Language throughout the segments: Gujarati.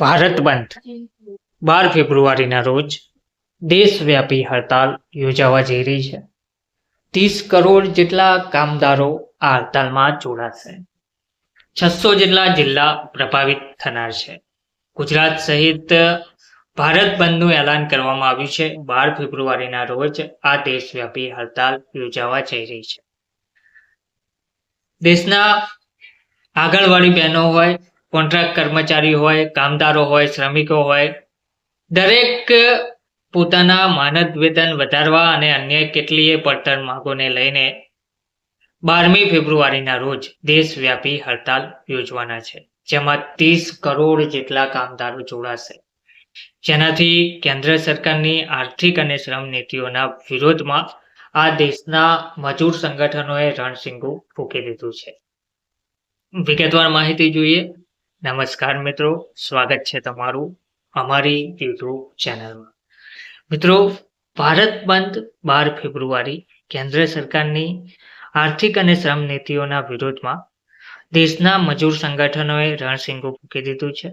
ભારત બંધ. બાર ફેબ્રુઆરીના રોજ દેશવ્યાપી હડતાલ યોજાવા જઈ રહી છે. ત્રીસ કરોડ જેટલા કામદારો આ હડતાલમાં જોડાશે. છસો જેટલા જિલ્લા પ્રભાવિત થનાર છે. ગુજરાત સહિત ભારત બંધનું એલાન કરવામાં આવ્યું છે. બાર ફેબ્રુઆરીના રોજ આ દેશવ્યાપી હડતાલ યોજાવા જઈ રહી છે. દેશના આંગણવાડી બહેનો હોય કોન્ટ્રાક્ટ કર્મચારી હોય, કામદારો હોય, શ્રમિકો હોય, દરેક પોતાના માનદ વેતન વધારવા અને અન્ય કેટલીય પડતર માંગોને લઈને બારમી ફેબ્રુઆરીના રોજ દેશવ્યાપી હડતાલ યોજવાના છે, જેમાં ત્રીસ કરોડ જેટલા કામદારો જોડાશે. જેનાથી કેન્દ્ર સરકારની આર્થિક અને શ્રમ નીતિઓના વિરોધમાં આ દેશના મજૂર સંગઠનોએ રણસિંગું ફૂંકી દીધું છે. વિગતવાર માહિતી જોઈએ. નમસ્કાર મિત્રો, સ્વાગત છે તમારું અમારી યુટ્યુબ ચેનલમાં. મિત્રો, ભારત બંધ બાર ફેબ્રુઆરી કેન્દ્ર સરકારની આર્થિક અને શ્રમ નીતિઓના વિરોધમાં દેશના મજૂર સંગઠનોએ રણસિંગો મૂકી દીધું છે.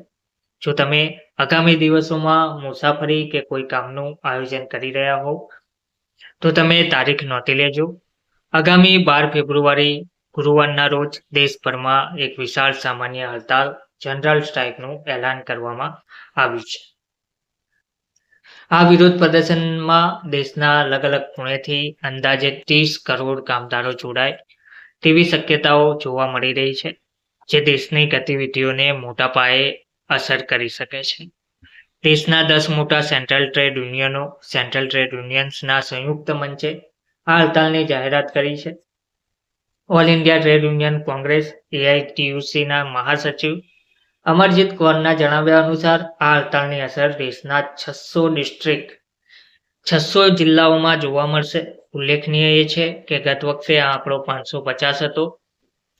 જો તમે આગામી દિવસોમાં મુસાફરી કે કોઈ કામનું આયોજન કરી રહ્યા હોવ, તો તમે તારીખ નોંધી લેજો. આગામી બાર ફેબ્રુઆરી ગુરુવારના રોજ દેશભરમાં એક વિશાળ સામાન્ય હડતાલ જનરલ સ્ટ્રાઇકનું એલાન કરવામાં આવ્યું છે. આ વિરોધ પ્રદર્શનમાં દેશના અલગ અલગ ખૂણેથી અંદાજે ત્રીસ કરોડ કામદારો જોડાય. તેવી શક્યતાઓ જોવા મળી રહી છે, જે દેશની ગતિવિધિઓને મોટા પાયે અસર કરી શકે છે. દેશના દસ મોટા સેન્ટ્રલ ટ્રેડ યુનિયનો સેન્ટ્રલ ટ્રેડ યુનિયન્સના સંયુક્ત મંચે આ હડતાલની જાહેરાત કરી છે. All India trade union congress એઆઈટીયુસીના મહાસચિવ અમરજીત કૌરના જણાવ્યા અનુસાર આ હડતાલની અસર દેશના છસો ડિસ્ટ્રિક્ટ, છસો જિલ્લાઓમાં જોવા મળશે. ઉલ્લેખનીય એ છે કે ગત વખતે આ આંકડો પાંચસો પચાસ હતો,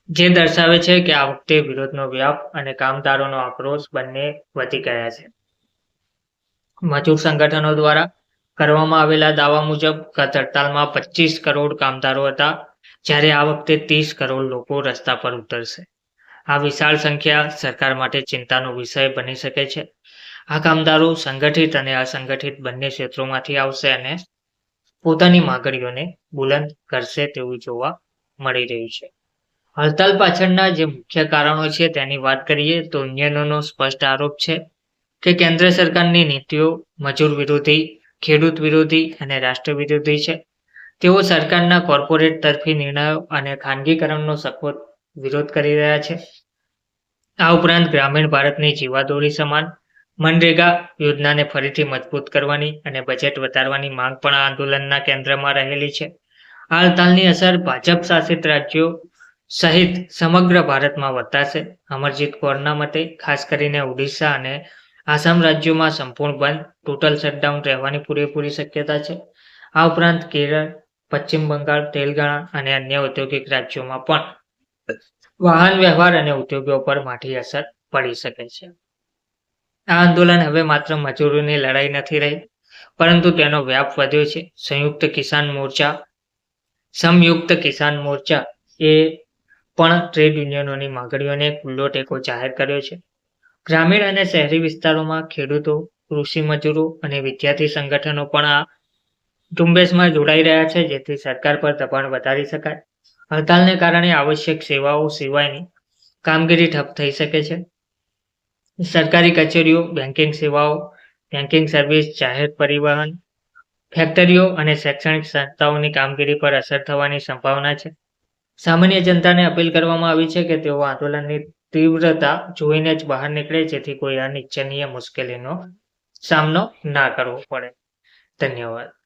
જે દર્શાવે છે કે આ વખતે વિરોધનો વ્યાપ અને કામદારોનો આક્રોશ બંને વધી ગયા છે. મજૂર સંગઠનો દ્વારા કરવામાં આવેલા દાવા મુજબ ગત હડતાલમાં પચીસ કરોડ કામદારો હતા, જ્યારે આ વખતે ત્રીસ કરોડ લોકો રસ્તા પર ઉતરશે. આ વિશાળ સંખ્યા સરકાર માટે ચિંતાનો વિષય બની શકે છે. આ કામદારો સંગઠિત અને અસંગઠિત બંને ક્ષેત્રોમાંથી આવશે અને પોતાની માગણીઓને બુલંદ કરશે તેવું જોવા મળી રહ્યું છે. હડતાલ પાછળના જે મુખ્ય કારણો છે તેની વાત કરીએ તો યુનિયનોનો સ્પષ્ટ આરોપ છે કે કેન્દ્ર સરકારની નીતિઓ મજૂર વિરોધી, ખેડૂત વિરોધી અને રાષ્ટ્ર વિરોધી છે. તેઓ સરકારના કોર્પોરેટ તરફી નિર્ણયો અને ખાનગીકરણનો સખત વિરોધ કરી રહ્યા છે. આ ઉપરાંત ગ્રામીણ ભારતની જીવાદોરી સમાન મનરેગા યોજનાને ફરીથી મજબૂત કરવાની અને બજેટ વધારવાની માંગ પણ આંદોલનના કેન્દ્રમાં રહેલી છે. આ હડતાલની અસર ભાજપ શાસિત રાજ્યો સહિત સમગ્ર ભારતમાં વર્તાશે અમરજીત કૌરના મતે, ખાસ કરીને ઓડિશા અને આસામ રાજ્યોમાં સંપૂર્ણ બંધ, ટોટલ શટડાઉન રહેવાની પૂરેપૂરી શક્યતા છે. આ ઉપરાંત કેરળ, પશ્ચિમ બંગાળ, તેલંગાણા અને અન્ય ઔદ્યોગિક રાજ્યોમાં પણ વાહન વ્યવહાર અને ઉદ્યોગો પર માઠી અસર પડી શકે છે. આ આંદોલન હવે માત્ર મજૂરોની લડાઈ નથી રહી, પરંતુ તેનો વ્યાપ વધ્યો છે. સંયુક્ત કિસાન મોરચા, સંયુક્ત કિસાન મોરચા એ પણ ટ્રેડ યુનિયનોની માંગણીઓને ખુલ્લો ટેકો જાહેર કર્યો છે. ગ્રામીણ અને શહેરી વિસ્તારોમાં ખેડૂતો, કૃષિ મજૂરો અને વિદ્યાર્થી સંગઠનો પણ આ ઝુંબેશમાં જોડાઈ રહ્યા છે, જેથી સરકાર પર દબાણ વધારી શકાય. હડતાલને કારણે આવશ્યક સેવાઓ સિવાયની કામગીરી ઠપ થઈ શકે છે. સરકારી કચેરીઓ બેન્કિંગ સેવાઓ બેન્કિંગ સર્વિસ, જાહેર પરિવહન, ફેક્ટરીઓ અને શૈક્ષણિક સંસ્થાઓની કામગીરી પર અસર થવાની સંભાવના છે. સામાન્ય જનતાને અપીલ કરવામાં આવી છે કે તેઓ આંદોલનની તીવ્રતા જોઈને જ બહાર નીકળે, જેથી કોઈ અનિચ્છનીય મુશ્કેલીનો સામનો ના કરવો પડે. ધન્યવાદ.